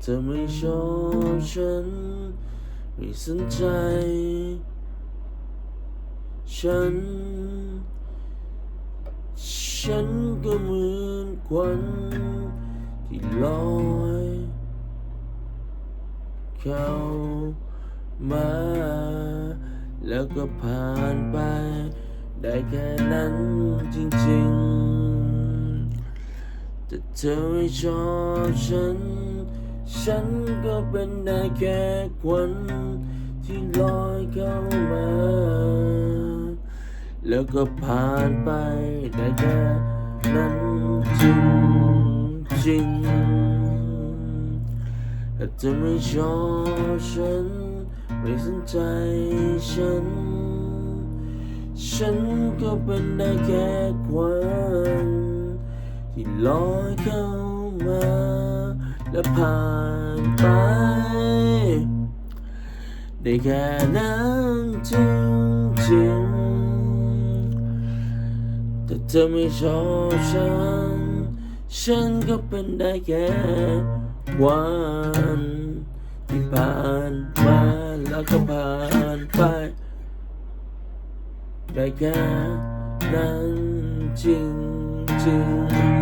เธอไม่ชอบฉัน ไม่สนใจ ฉัน ฉันก็เหมือนควันที่ลอยเข้ามา แล้วก็ผ่านไป ได้แค่นั้นจริงๆ แต่เธอไม่ชอบฉัน ฉันก็เป็นได้แค่ควันที่ลอยเข้ามา แล้วก็ผ่านไปได้แค่นั้นจริงจริงๆถ้าเธอไม่ชอบฉัน ไม่สนใจฉัน ฉันก็เป็นได้แค่ควันที่ลอย และผ่านไป ได้แค่นั้นจริงๆแต่เธอไม่ชอบฉัน ฉันก็เป็นได้แค่วันที่ผ่านมาแล้วก็ผ่านไป ได้แค่นั้นจริงๆ